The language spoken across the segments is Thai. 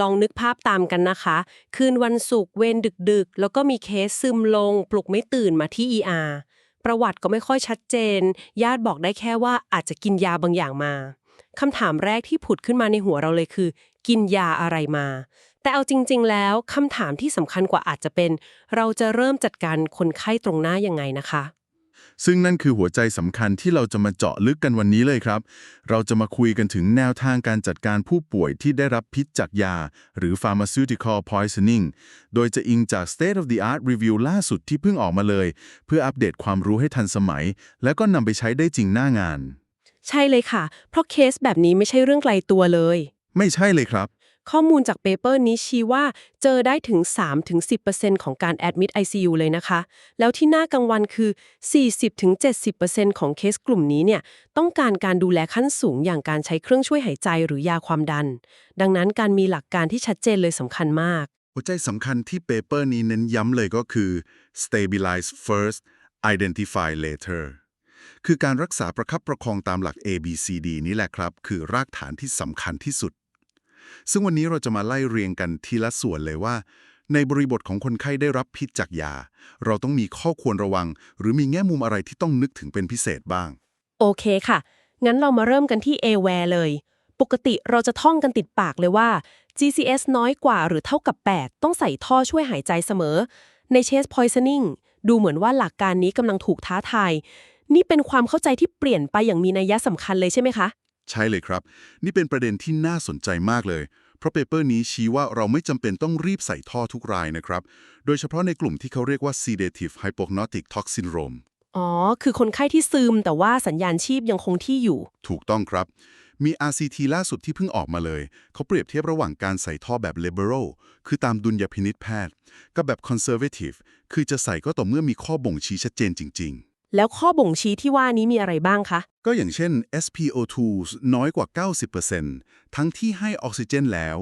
ลองนึกภาพตามกันนะคะ คืนวันศุกร์เวรดึกๆ แล้วก็มีเคสซึมลง ปลุกไม่ตื่นมาที่ ER ประวัติก็ไม่ค่อยชัดเจน ญาติบอกได้แค่ว่าอาจจะกินยาบางอย่างมาคำถามแรกที่ผุดขึ้นมาในหัวเราเลยคือ กินยาอะไรมา แต่เอาจริง ๆ แล้วคำถามที่สำคัญกว่าอาจจะเป็น เราจะเริ่มจัดการคนไข้ตรงหน้ายังไงนะคะ ซึ่งนั่นคือหัวใจสำคัญที่เราจะมาเจาะลึกกันวันนี้เลยครับ เราจะมาคุยกันถึงแนวทางการจัดการผู้ป่วยที่ได้รับพิษจากยา หรือ pharmaceutical poisoning โดยจะอิงจาก state of the art review ล่าสุดที่เพิ่งออกมาเลย เพื่ออัปเดตความรู้ให้ทันสมัย แล้วก็นำไปใช้ได้จริงหน้างาน ใช่เลยค่ะ เพราะเคสแบบนี้ไม่ใช่เรื่องไกลตัวเลย ไม่ใช่เลยครับ ข้อมูลจากเปเปอร์นี้ชี้ว่าเจอได้ถึง 3-10%ของการแอดมิด ICU เลยนะคะ แล้วที่น่ากังวลคือ 40-70%ของเคสกลุ่มนี้เนี่ยต้องการการดูแลขั้นสูงอย่างการใช้เครื่องช่วยหายใจหรือยาความดัน ดังนั้นการมีหลักการที่ชัดเจนเลยสำคัญมาก หัวใจสำคัญที่เปเปอร์นี้เน้นย้ำเลยก็คือ stabilize first identify later คือการรักษาประคับประคองตามหลัก A B C D นี่แหละครับ คือรากฐานที่สำคัญที่สุด ซึ่งวันนี้เราจะมาไล่เรียงกันทีละส่วนเลยว่า ในบริบทของคนไข้ได้รับพิษจากยา เราต้องมีข้อควรระวัง หรือมีแง่มุมอะไรที่ต้องนึกถึงเป็นพิเศษบ้าง โอเคค่ะ งั้นเรามาเริ่มกันที่ A-Ware เลย ปกติเราจะท่องกันติดปากเลยว่า GCS น้อยกว่าหรือเท่ากับ 8 ต้องใส่ท่อช่วยหายใจเสมอ ใน Chest Poisoning ดูเหมือนว่าหลักการนี้กำลังถูกท้าทาย นี่เป็นความเข้าใจที่เปลี่ยนไปอย่างมีนัยสำคัญเลยใช่ไหมคะ ใช่เลยครับ นี่เป็นประเด็นที่น่าสนใจมากเลย เพราะเปเปอร์นี้ชี้ว่าเราไม่จำเป็นต้องรีบใส่ท่อทุกรายนะครับ โดยเฉพาะในกลุ่มที่เขาเรียกว่า sedative hypognotic tox syndrome อ๋อ คือคนไข้ที่ซึมแต่ว่าสัญญาณชีพยังคงที่อยู่ ถูกต้องครับ มี RCT ล่าสุดที่เพิ่งออกมาเลย เขาเปรียบเทียบระหว่างการใส่ท่อแบบ liberal คือตามดุลยพินิษแพทย์ กับแบบ conservative คือจะใส่ก็ต่อเมื่อมีข้อบ่งชี้ชัดเจนจริง แล้วข้อบ่งชี้ที่ว่านี้มีอะไรบ้างคะๆก็อย่างเช่น SpO2 น้อยกว่า 90%ทั้งที่ให้ออกซิเจนแล้ว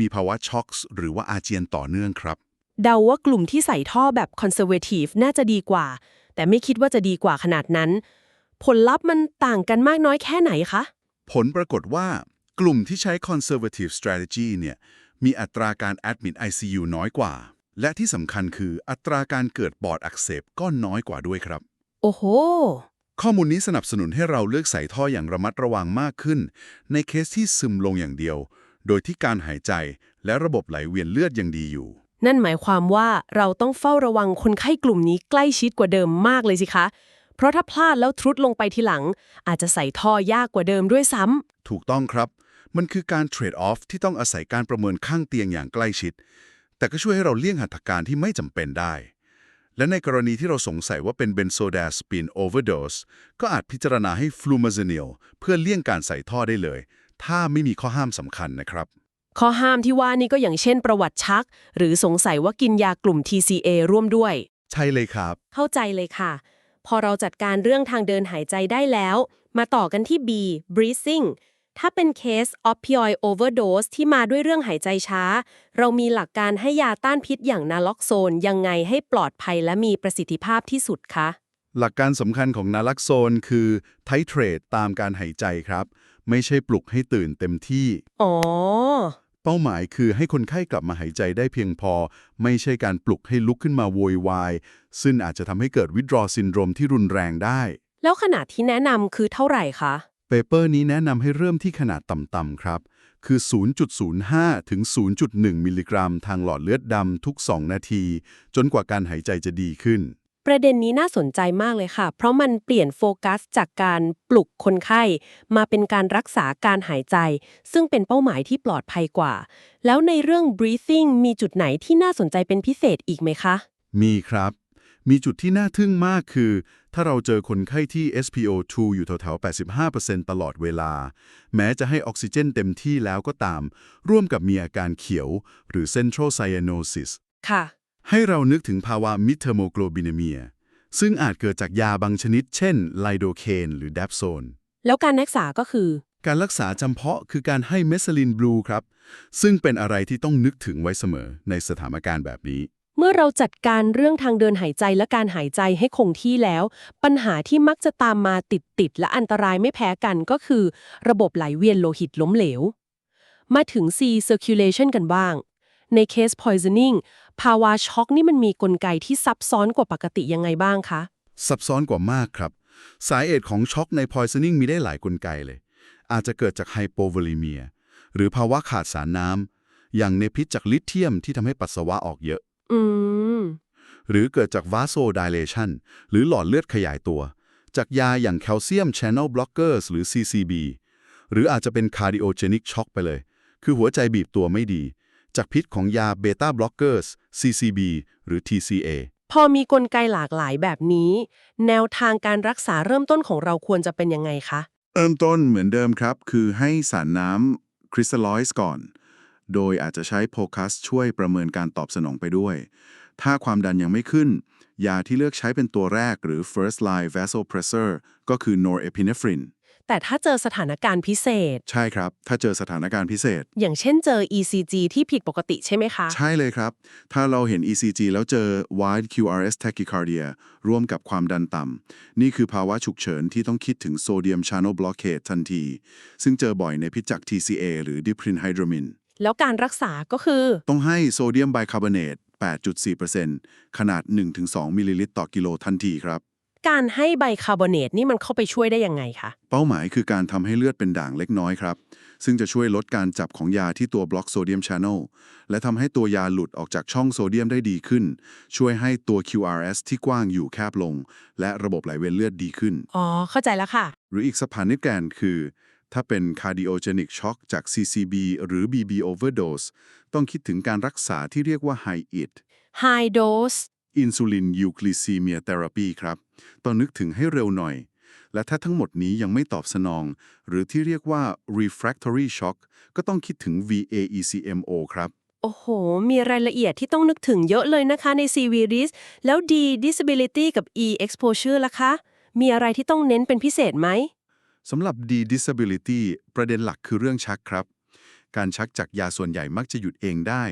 มีภาวะช็อกส์หรือว่าอาเจียนต่อเนื่องครับ เดาว่ากลุ่มที่ใส่ท่อแบบ conservative น่าจะดีกว่า แต่ไม่คิดว่าจะดีกว่าขนาดนั้น ผลลัพธ์มันต่างกันมากน้อยแค่ไหนคะ ผลปรากฏว่ากลุ่มที่ใช้ conservative strategy เนี่ยมีอัตราการ admit ICU น้อยกว่า และที่สำคัญคืออัตราการเกิดปอดอักเสบก็น้อยกว่าด้วยครับ โอ้โห ข้อมูลนี้สนับสนุนให้เราเลือกใส่ท่ออย่างระมัดระวังมากขึ้น ในเคสที่ซึมลงอย่างเดียว โดยที่การหายใจและระบบไหลเวียนเลือดยังดีอยู่ นั่นหมายความว่าเราต้องเฝ้าระวังคนไข้กลุ่มนี้ใกล้ชิดกว่าเดิมมากเลยสิคะ เพราะถ้าพลาดแล้วทรุดลงไปทีหลัง อาจจะใส่ท่อยากกว่าเดิมด้วยซ้ำถูกต้องครับ มันคือการเทรดออฟที่ต้องอาศัยการประเมินข้างเตียงอย่างใกล้ชิด แต่ก็ช่วยให้เราเลี่ยงหัตถการที่ไม่จำเป็นได้ และในกรณีที่เราสงสัยว่าเป็นเบนโซไดาสปินโอเวอร์โดสก็อาจพิจารณาให้ฟลูมาซ n นิลเพื่อเลี่ยงการใส่ท่อได้เลย ถ้าไม่มีข้อห้ามสำคัญนะครับ ข้อห้ามที่ว่านี่ก็อย่างเช่นประวัติชัก หรือสงสัยว่ากินยากลุ่ม TCA ร่วมด้วย ใช่เลยครับ เข้าใจเลยค่ะ พอเราจัดการเรื่องทางเดินหายใจได้แล้ว มาต่อกันที่ B breathing ถ้าเป็นเคส opioid overdose ที่มาด้วยเรื่องหายใจช้า เรามีหลักการให้ยาต้านพิษอย่างนาล็อกโซน ยังไงให้ปลอดภัยและมีประสิทธิภาพที่สุดคะ หลักการสำคัญของนาลักโซนคือไทเทรตตามการหายใจครับ ไม่ใช่ปลุกให้ตื่นเต็มที่ อ๋อ เป้าหมายคือให้คนไข้กลับมาหายใจได้เพียงพอ ไม่ใช่การปลุกให้ลุกขึ้นมาโวยวาย ซึ่งอาจจะทำให้เกิดวิดรอซินโดรมที่รุนแรงได้ แล้วขนาดที่แนะนำคือเท่าไหร่คะ เปเปอร์นี้แนะนำให้เริ่มที่ขนาดต่ำๆครับ คือ 0.05 ถึง 0.1 มิลลิกรัม ทางหลอดเลือดดำทุก 2 นาที จนกว่าการหายใจจะดีขึ้น ประเด็นนี้น่าสนใจมากเลยค่ะ เพราะมันเปลี่ยนโฟกัสจากการปลุกคนไข้ มาเป็นการรักษาการหายใจ ซึ่งเป็นเป้าหมายที่ปลอดภัยกว่า แล้วในเรื่อง breathing มีจุดไหนที่น่าสนใจเป็นพิเศษอีกไหมคะ มีครับ มีจุดที่น่าทึ่งมากคือ ถ้าเราเจอคนไข้ที่ SpO2 อยู่แถวๆ 85%ตลอดเวลา แม้จะให้ออกซิเจนเต็มที่แล้วก็ตาม ร่วมกับมีอาการเขียว หรือ central cyanosis ค่ะ ให้เรานึกถึงภาวะมิเทอร์โมโกลบินเมียซึ่งอาจเกิดจากยาบางชนิด เช่น ไลโดเคนหรือแดปโซน แล้วการรักษาก็คือ การรักษาจำเพาะคือการให้เมสลินบลูครับ ซึ่งเป็นอะไรที่ต้องนึกถึงไว้เสมอในสถานการณ์แบบนี้ เมื่อเราจัดการเรื่องทางเดินหายใจและการหายใจให้คงที่แล้ว ปัญหาที่มักจะตามมาติดๆและอันตรายไม่แพ้กันก็คือ ระบบไหลเวียนโลหิตล้มเหลว มาถึง C circulation กันบ้าง ในเคส poisoning ภาวะช็อกนี่มันมีกลไกที่ซับซ้อนกว่าปกติยังไงบ้างคะ ซับซ้อนกว่ามากครับ สาเหตุของช็อกใน poisoning มีได้หลายกลไกเลย อาจจะเกิดจากไฮโปโวลิเมียหรือภาวะขาดสารน้ำอย่างในพิษจากลิเธียมที่ทำให้ปัสสาวะออกเยอะ อืม หรือเกิดจาก vasodilation หรือหลอดเลือดขยายตัว จากยาอย่างแคลเซียม channel blockers หรือ CCB หรืออาจจะเป็น cardiogenic shock ไปเลย คือหัวใจบีบตัวไม่ดี จากพิษของยา beta blockers CCB หรือ TCA พอมีกลไกหลากหลายแบบนี้ แนวทางการรักษาเริ่มต้นของเราควรจะเป็นยังไงคะ เริ่มต้นเหมือนเดิมครับ คือให้สารน้ำคริสตัลไลซ์ก่อน โดยอาจจะใช้โพคัสช่วยประเมินการตอบสนองไปด้วย ถ้าความดันยังไม่ขึ้น ยาที่เลือกใช้เป็นตัวแรกหรือ first line vasopressor ก็คือ norepinephrine แต่ถ้าเจอสถานการณ์พิเศษ ใช่ครับ ถ้าเจอสถานการณ์พิเศษ อย่างเช่นเจอ ECG ที่ผิดปกติใช่ไหมคะ ใช่เลยครับ ถ้าเราเห็น ECG แล้วเจอ wide QRS tachycardia ร่วมกับความดันต่ำ นี่คือภาวะฉุกเฉินที่ต้องคิดถึง sodium channel blockade ทันที ซึ่งเจอบ่อยในพิษจาก TCA หรือ diphenhydramine แล้วการรักษาก็คือ ต้องให้โซเดียมไบคาร์บอเนต 8.4%ขนาด 1-2 มิลลิลิตรต่อกิโลทันทีครับ การให้ไบคาร์บอเนตนี่มันเข้าไปช่วยได้ยังไงคะ เป้าหมายคือการทำให้เลือดเป็นด่างเล็กน้อยครับ ซึ่งจะช่วยลดการจับของยาที่ตัวบล็อกโซเดียมชาน n ลและทำให้ตัวยาหลุดออกจากช่องโซเดียมได้ดีขึ้น ช่วยให้ตัว QRS ที่กว้างอยู่แคบลง และระบบไหลเวียนเลือดดีขึ้น อ๋อ เข้าใจแล้วค่ะ หรืออีกสะพานนิดแกนคือ ถ้าเป็น cardiogenic shock จาก CCB หรือ BB overdose ต้องคิดถึงการรักษาที่เรียกว่า high it High dose อินซูลินยูคลิซีเมียเทอราปีครับ ต้องนึกถึงให้เร็วหน่อย และถ้าทั้งหมดนี้ยังไม่ตอบสนอง หรือที่เรียกว่า refractory shock ก็ต้องคิดถึง VAECMO ครับ โอ้โห มีรายละเอียดที่ต้องนึกถึงเยอะเลยนะคะใน CV RIS แล้ว D disability กับ E exposure ล่ะคะ มีอะไรที่ต้องเน้นเป็นพิเศษไหม สำหรับ D disability ประเด็นหลักคือเรื่องชักครับ การชักจากยาส่วนใหญ่มักจะหยุดเองได้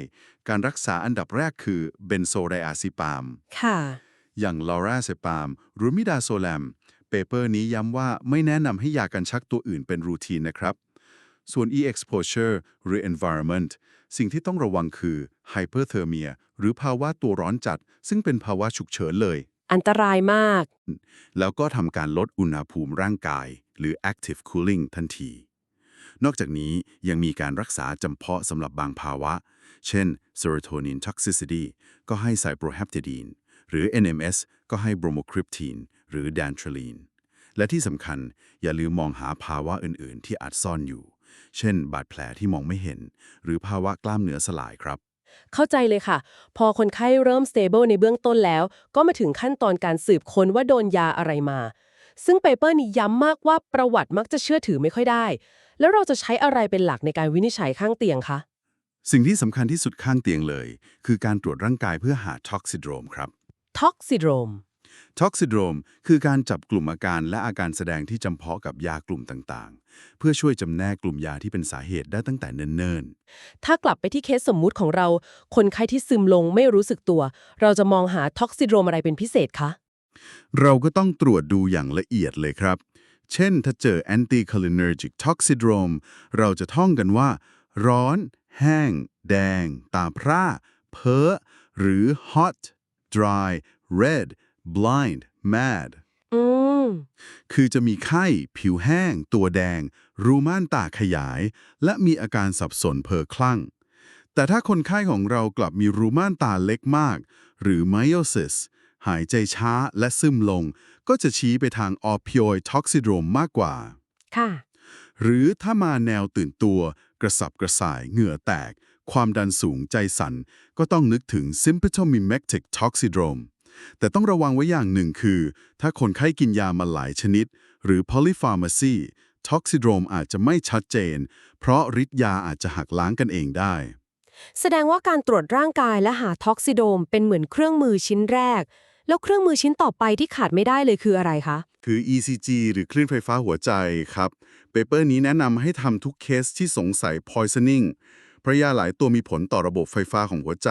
การรักษาอันดับแรกคือเบนโซไดอาซิปาม ค่ะ อย่างลอราเซปามหรือมิดาโซแลม เปเปอร์นี้ย้ำว่าไม่แนะนำให้ยากันชักตัวอื่นเป็นรูทีนนะครับ ส่วน e-exposure หรือ environment สิ่งที่ต้องระวังคือ hyperthermia หรือภาวะตัวร้อนจัด ซึ่งเป็นภาวะฉุกเฉินเลย อันตรายมาก แล้วก็ทำการลดอุณหภูมิร่างกาย หรือ active cooling ทันที นอกจากนี้ยังมีการรักษาจำเพาะสำหรับบางภาวะ เช่น serotonin toxicity ก็ให้ไซโปรแฮปติดีนหรือ NMS ก็ให้ bromocriptine หรือ dantrolene และที่สำคัญอย่าลืมมองหาภาวะอื่น ๆ ที่อาจซ่อนอยู่ เช่น บาดแผลที่มองไม่เห็น หรือภาวะกล้ามเนื้อสลายครับ เข้าใจเลยค่ะ พอคนไข้เริ่ม stable ในเบื้องต้นแล้ว ก็มาถึงขั้นตอนการสืบค้นว่าโดนยาอะไรมา ซึ่งเปเปอร์นี้ย้ำมากว่าประวัติมักจะเชื่อถือไม่ค่อยได้ แล้วเราจะใช้อะไรเป็นหลักในการวินิจฉัยข้างเตียงคะสิ่งที่สำคัญที่สุดข้างเตียงเลย คือการตรวจร่างกายเพื่อหา toxidrome ครับ toxidrome toxidrome คือการจับกลุ่มอาการและอาการแสดงที่จำเพาะกับยากลุ่มต่างๆ เพื่อช่วยจำแนกกลุ่มยาที่เป็นสาเหตุได้ตั้งแต่เนิ่นถ้ากลับไปที่เคสสมมุติของเรา คนไข้ที่ซึมลงไม่รู้สึกตัว เราจะมองหา toxidrome อะไรเป็นพิเศษคะๆ เราก็ต้องตรวจดูอย่างละเอียดเลยครับ เช่นถ้าเจอ anticholinergic toxidrome เราจะท่องกันว่า ร้อน แห้ง แดง ตาพร่า เพ้อ หรือ hot dry red blind mad คือจะมีไข้ ผิวแห้ง ตัวแดง รูม่านตาขยาย และมีอาการสับสนเพอคลั่ง แต่ถ้าคนไข้ของเรากลับมีรูม่านตาเล็กมาก หรือ meiosis หายใจช้าและซึมลง ก็จะชี้ไปทาง opioid toxidrome มากกว่า ค่ะ หรือถ้ามาแนวตื่นตัว กระสับกระส่ายเหงื่อแตก ความดันสูงใจสั่น ก็ต้องนึกถึง symptomimetic toxidrome แต่ต้องระวังไว้อย่างหนึ่งคือ ถ้าคนไข้กินยามาหลายชนิด หรือ polypharmacy toxidrome อาจจะไม่ชัดเจน เพราะฤทธิ์ยาอาจจะหักล้างกันเองได้ แสดงว่าการตรวจร่างกายและหา toxidrome เป็นเหมือนเครื่องมือชิ้นแรก แล้วเครื่องมือชิ้นต่อไปที่ขาดไม่ได้เลยคืออะไรคะ คือ ECG หรือคลื่นไฟฟ้าหัวใจครับ เปเปอร์นี้แนะนำให้ทำทุกเคสที่สงสัย poisoning เพราะยาหลายตัวมีผลต่อระบบไฟฟ้าของหัวใจ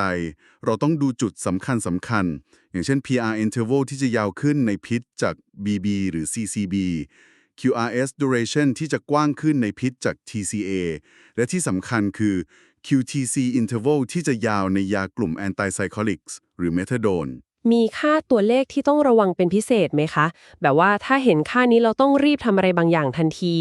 เราต้องดูจุดสำคัญสำคัญ อย่างเช่น PR interval ที่จะยาวขึ้นในพิษจาก BB หรือ CCB QRS duration ที่จะกว้างขึ้นในพิษจาก TCA และที่สำคัญคือ QTC interval ที่จะยาวในยากลุ่ม antipsychotics หรือ methadone มีค่าตัวเลขที่ต้องระวังเป็นพิเศษไหมคะ แบบว่าถ้าเห็นค่านี้เราต้องรีบทำอะไรบางอย่างทันที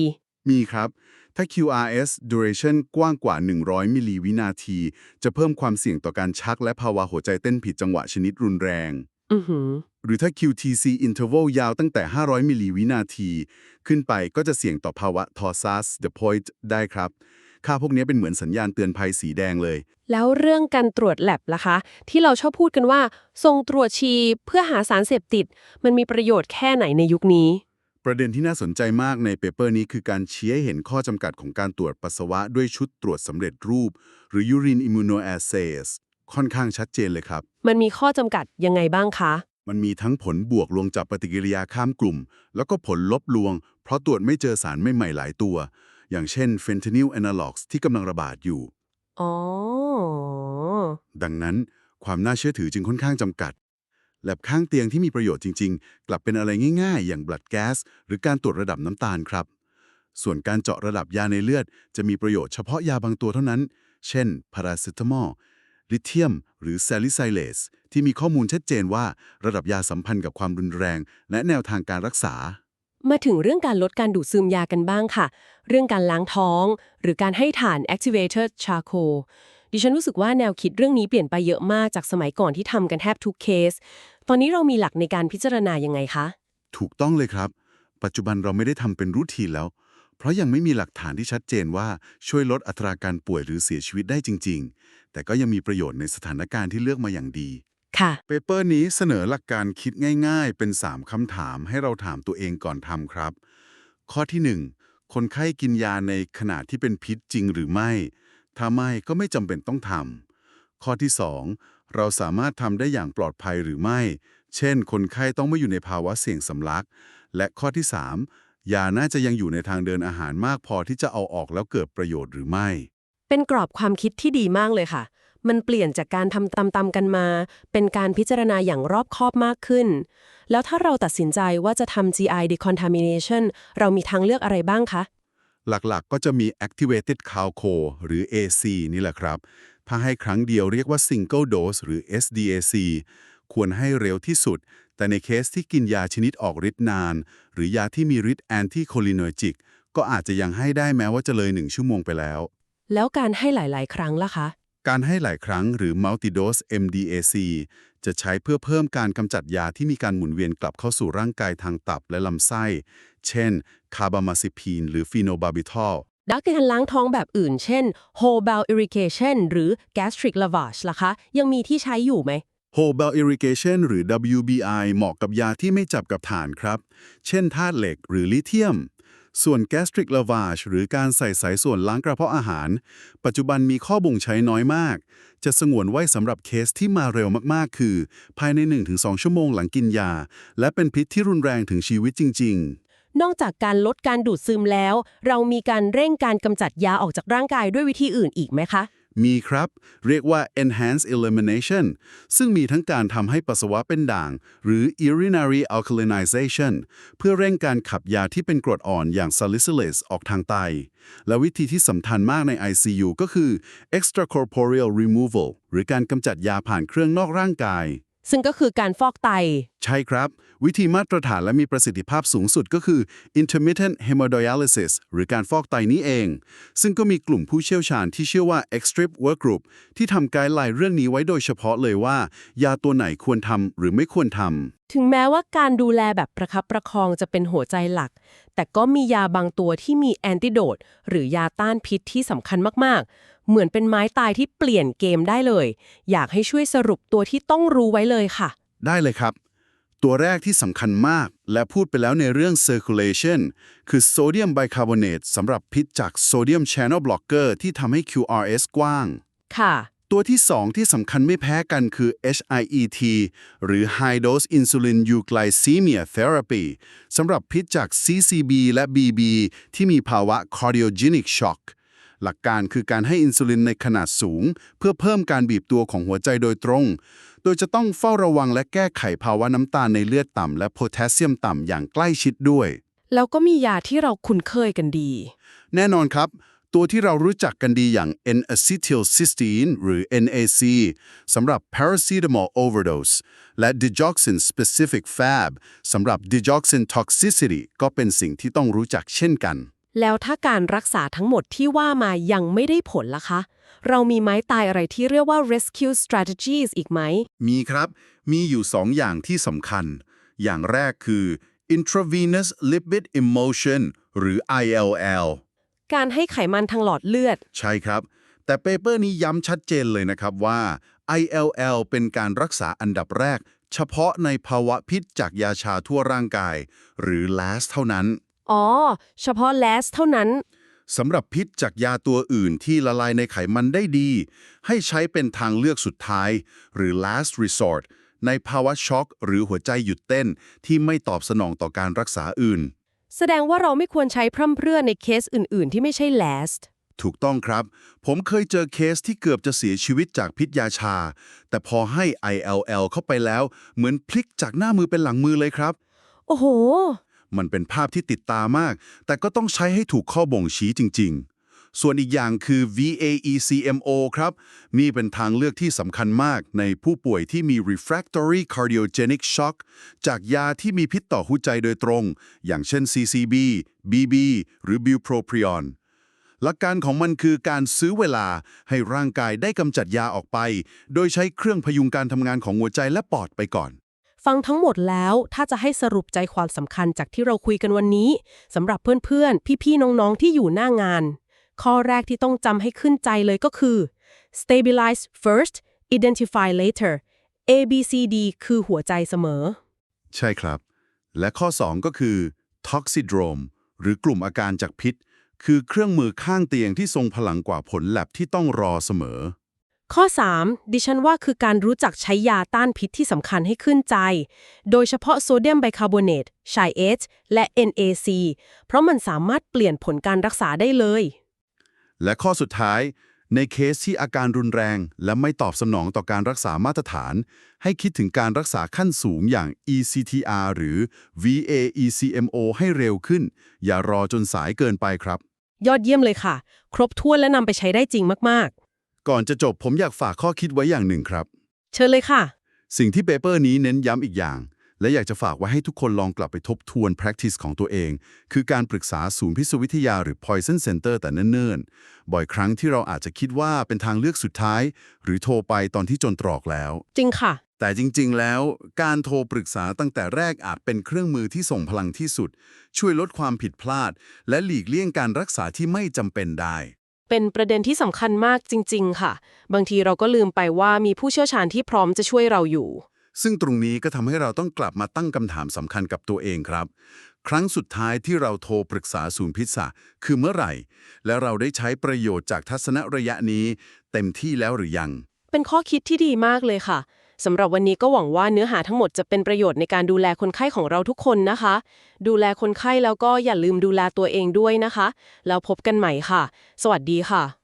มีครับ ถ้า QRS duration กว้างกว่า 100 มิลลิวินาที จะเพิ่มความเสี่ยงต่อการชักและภาวะหัวใจเต้นผิดจังหวะชนิดรุนแรง อือหือ หรือถ้า QTC interval ยาวตั้งแต่ 500 มิลลิวินาที ขึ้นไปก็จะเสี่ยงต่อภาวะ Torsades de Poit ได้ครับ ค่าพวกนี้เป็นเหมือนสัญญาณเตือนภัยสีแดงเลย แล้วเรื่องการตรวจแลบล่ะคะ ที่เราชอบพูดกันว่าส่งตรวจชีเพื่อหาสารเสพติด มันมีประโยชน์แค่ไหนในยุคนี้ ประเด็นที่น่าสนใจมากในเปเปอร์นี้คือการชี้ให้เห็นข้อจำกัดของการตรวจปัสสาวะด้วยชุดตรวจสำเร็จรูป หรือ urine immunoassays ค่อนข้างชัดเจนเลยครับ มันมีข้อจำกัดยังไงบ้างคะมันมีทั้งผลบวกลวงจับปฏิกิริยาข้ามกลุ่ม แล้วก็ผลลบลวง เพราะตรวจไม่เจอสารไม่ใหม่หลายตัว อย่างเช่น fentanyl analogs ที่กำลังระบาดอยู่ อ๋อ ดังนั้นความน่าเชื่อถือจึงค่อนข้างจำกัด แลบข้างเตียงที่มีประโยชน์จริง ๆ กลับเป็นอะไรง่าย ๆ อย่างบลัดแก๊สหรือการตรวจระดับน้ำตาลครับ ส่วนการเจาะระดับยาในเลือด จะมีประโยชน์เฉพาะยาบางตัวเท่านั้น เช่นพาราเซตามอลลิเธียม หรือแซลิไซเลสที่มีข้อมูลชัดเจนว่าระดับยาสัมพันธ์กับความรุนแรง และแนวทางการรักษา มาถึงเรื่องการลดการดูดซึมยากันบ้างค่ะ เรื่องการล้างท้อง หรือการให้ฐาน activated charcoal ดิฉันรู้สึกว่าแนวคิดเรื่องนี้เปลี่ยนไปเยอะมากจากสมัยก่อนที่ทำกันแทบทุกเคส ตอนนี้เรามีหลักในการพิจารณายังไงคะ ถูกต้องเลยครับ ปัจจุบันเราไม่ได้ทำเป็นรูทีนแล้ว เพราะยังไม่มีหลักฐานที่ชัดเจนว่าช่วยลดอัตราการป่วยหรือเสียชีวิตได้จริง ๆ แต่ก็ยังมีประโยชน์ในสถานการณ์ที่เลือกมาอย่างดี ค่ะเปเปอร์นี้เสนอหลักการคิดง่าย ๆ เป็น 3 คำถามให้เราถามตัวเองก่อนทำครับ ข้อที่ 1 คนไข้กินยาในขณะที่เป็นพิษจริงหรือไม่ ถ้าไม่ก็ไม่จำเป็นต้องทำ ข้อที่ 2 เราสามารถทำได้อย่างปลอดภัยหรือไม่ เช่น คนไข้ต้องไม่อยู่ในภาวะเสี่ยงสำลัก และข้อที่ 3 ยาน่าจะยังอยู่ในทางเดินอาหารมากพอที่จะเอาออกแล้วเกิดประโยชน์หรือไม่ เป็นกรอบความคิดที่ดีมากเลยค่ะ มันเปลี่ยนจากการทำตามๆกันมา เป็นการพิจารณาอย่างรอบคอบมากขึ้น แล้วถ้าเราตัดสินใจว่าจะทำ GI decontamination เรามีทางเลือกอะไรบ้างคะ หลักๆก็จะมี activated calco หรือ AC นี่แหละครับ ถ้าให้ครั้งเดียวเรียกว่า single dose หรือ SDAC ควรให้เร็วที่สุด แต่ในเคสที่กินยาชนิดออกฤทธิ์นาน หรือยาที่มีฤทธิ์แอนตี้โคลิน r จิกก็อาจจะยังให้ได้แม้ว่าจะเลย1ชั่วโมงไปแล้ว แล้วการให้หลาย ๆ ครั้งล่ะคะ การให้หลายครั้งหรือ multidose MDAC จะใช้เพื่อเพิ่มการกำจัดยาที่มีการหมุนเวียนกลับเข้าสู่ร่างกายทางตับและลำไส้ เช่น คาร์บามาซิพีน หรือฟีโนบาบิทอลดักการล้างท้องแบบอื่น เช่น whole bowel irrigation หรือ gastric lavage ล่ะคะ ยังมีที่ใช้อยู่ไหม Whole Bowel Irrigation หรือ WBI เหมาะกับยาที่ไม่จับกับฐานครับ เช่นธาตุเหล็กหรือลิเธียม ส่วน Gastric Lavage หรือการใส่สายส่วนล้างกระเพาะอาหาร ปัจจุบันมีข้อบ่งใช้น้อยมาก จะสงวนไว้สำหรับเคสที่มาเร็วมากๆ คือ ภายใน 1-2 ชั่วโมงหลังกินยา และเป็นพิษที่รุนแรงถึงชีวิตจริง ๆนอกจากการลดการดูดซึมแล้ว เรามีการเร่งการกำจัดยาออกจากร่างกายด้วยวิธีอื่นอีกไหมคะ มีครับ เรียกว่า enhanced elimination ซึ่งมีทั้งการทำให้ปัสสาวะเป็นด่าง หรือ urinary alkalinization เพื่อเร่งการขับยาที่เป็นกรดอ่อนอย่าง salicylase ออกทางไต และวิธีที่สำคัญมากใน ICU ก็คือ extracorporeal removal หรือการกำจัดยาผ่านเครื่องนอกร่างกาย ซึ่งก็คือการฟอกไต ใช่ครับ วิธีมาตรฐานและมีประสิทธิภาพสูงสุดก็คือ intermittent hemodialysis หรือการฟอกไตนี้เอง ซึ่งก็มีกลุ่มผู้เชี่ยวชาญที่ชื่อว่า Extrip Work Group ที่ทำไกด์ไลน์เรื่องนี้ไว้โดยเฉพาะเลยว่า ยาตัวไหนควรทำหรือไม่ควรทำ ถึงแม้ว่าการดูแลแบบประคับประคองจะเป็นหัวใจหลัก แต่ก็มียาบางตัวที่มีแอนติโดดหรือยาต้านพิษที่สำคัญมากๆ เหมือนเป็นไม้ตายที่เปลี่ยนเกมได้เลย อยากให้ช่วยสรุปตัวที่ต้องรู้ไว้เลยค่ะ ได้เลยครับ ตัวแรกที่สำคัญมาก และพูดไปแล้วในเรื่อง circulation คือโซเดียมไบคาร์บอเนตสำหรับพิษจากโซเดียม channel blocker ที่ทำให้ QRS กว้าง ค่ะ ตัวที่ 2 ที่สำคัญไม่แพ้กันคือ HIET หรือ High Dose Insulin Euglycemia Therapy สำหรับพิษจาก CCB และ BB ที่มีภาวะ cardiogenic shock หลักการคือการให้อินซูลินในขนาดสูง เพื่อเพิ่มการบีบตัวของหัวใจโดยตรง โดยจะต้องเฝ้าระวังและแก้ไขภาวะน้ำตาลในเลือดต่ำและโพแทสเซียมต่ำอย่างใกล้ชิดด้วย แล้วก็มียาที่เราคุ้นเคยกันดี แน่นอนครับ ตัวที่เรารู้จักกันดีอย่าง N-acetylcysteine หรือ NAC สำหรับ paracetamol overdose และ digoxin specific fab สำหรับ digoxin toxicity ก็เป็นสิ่งที่ต้องรู้จักเช่นกัน แล้วถ้าการรักษาทั้งหมดที่ว่ามายังไม่ได้ผลล่ะคะ เรามีไม้ตายอะไรที่เรียกว่า rescue strategies อีกไหม มีครับ มีอยู่สองอย่างที่สำคัญ อย่างแรกคือ intravenous lipid emulsion หรือ ILL การให้ไขมันทางหลอดเลือด ใช่ครับ แต่เปเปอร์นี้ย้ำชัดเจนเลยนะครับว่า ILL เป็นการรักษาอันดับแรก เฉพาะในภาวะพิษจากยาชาทั่วร่างกาย หรือ LAS เท่านั้น อ๋อ เฉพาะ last เท่านั้น สำหรับพิษจากยาตัวอื่นที่ละลายในไขมันได้ดี ให้ใช้เป็นทางเลือกสุดท้าย หรือ last resort ในภาวะช็อก หรือหัวใจหยุดเต้นที่ไม่ตอบสนองต่อการรักษาอื่น แสดงว่าเราไม่ควรใช้พร่ำเพรื่อในเคสอื่น ๆ ที่ไม่ใช่ last ถูกต้องครับ ผมเคยเจอเคสที่เกือบจะเสียชีวิตจากพิษยาชา แต่พอให้ ILL เข้าไปแล้ว เหมือนพลิกจากหน้ามือเป็นหลังมือเลยครับ โอ้โห มันเป็นภาพที่ติดตามาก แต่ก็ต้องใช้ให้ถูกข้อบ่งชี้จริง ๆ ส่วนอีกอย่างคือ VAECMO ครับมีเป็นทางเลือกที่สำคัญมากในผู้ป่วยที่มี refractory cardiogenic shock จากยาที่มีพิษต่อหัวใจโดยตรง อย่างเช่น CCB BB หรือ bupropion หลักการของมันคือการซื้อเวลาให้ร่างกายได้กำจัดยาออกไป โดยใช้เครื่องพยุงการทำงานของหัวใจและปอดไปก่อน ฟังทั้งหมดแล้วถ้าจะให้สรุปใจความสำคัญจากที่เราคุยกันวันนี้สำหรับเพื่อนๆ พี่ๆ น้องๆ ที่อยู่หน้างาน ข้อแรกที่ต้องจำให้ขึ้นใจเลยก็คือ stabilize first identify later A B C D คือหัวใจเสมอ ใช่ครับ และข้อ 2 ก็คือ toxidrome หรือกลุ่มอาการจากพิษ คือเครื่องมือข้างเตียงที่ทรงพลังกว่าผลแลบที่ต้องรอเสมอ ข้อ 3 ดิฉันว่าคือการรู้จักใช้ยาต้านพิษที่สำคัญให้ขึ้นใจ โดยเฉพาะโซเดียมไบคาร์บอเนตไชเอชและ NAC เพราะมันสามารถเปลี่ยนผลการรักษาได้เลย และข้อสุดท้ายในเคสที่อาการรุนแรง และไม่ตอบสนองต่อการรักษามาตรฐาน ให้คิดถึงการรักษาขั้นสูงอย่าง ECTR หรือ VAECMO ให้เร็วขึ้น อย่ารอจนสายเกินไปครับ ยอดเยี่ยมเลยค่ะ ครบถ้วนและนำไปใช้ได้จริงมาก ก่อนจะจบผมอยากฝากข้อคิดไว้อย่างหนึ่งครับๆเชิญเลยค่ะ สิ่งที่เปเปอร์นี้เน้นย้ำอีกอย่าง และอยากจะฝากไว้ให้ทุกคนลองกลับไปทบทวน practice ของตัวเอง คือการปรึกษาศูนย์พิษวิทยาหรือ poison center แต่เนิ่นๆ บ่อยครั้งที่เราอาจจะคิดว่าเป็นทางเลือกสุดท้าย หรือโทรไปตอนที่จนตรอกแล้ว จริงค่ะ แต่จริง ๆ แล้ว การโทรปรึกษาตั้งแต่แรกอาจเป็นเครื่องมือที่ส่งพลังที่สุด ช่วยลดความผิดพลาด และหลีกเลี่ยงการรักษาที่ไม่จำเป็นได้ เป็นประเด็นที่สำคัญมากจริง ๆ ค่ะ บางทีเราก็ลืมไปว่ามีผู้เชี่ยวชาญที่พร้อมจะช่วยเราอยู่ ซึ่งตรงนี้ก็ทำให้เราต้องกลับมาตั้งคำถามสำคัญกับตัวเองครับ ครั้งสุดท้ายที่เราโทรปรึกษาศูนย์พิษะคือเมื่อไหร่ และเราได้ใช้ประโยชน์จากทัศนระยะนี้ เต็มที่แล้วหรือยัง เป็นข้อคิดที่ดีมากเลยค่ะ สำหรับวันนี้ก็หวังว่าเนื้อหาทั้งหมดจะเป็นประโยชน์ในการดูแลคนไข้ของเราทุกคนนะคะ ดูแลคนไข้แล้วก็อย่าลืมดูแลตัวเองด้วยนะคะ แล้วพบกันใหม่ค่ะ สวัสดีค่ะ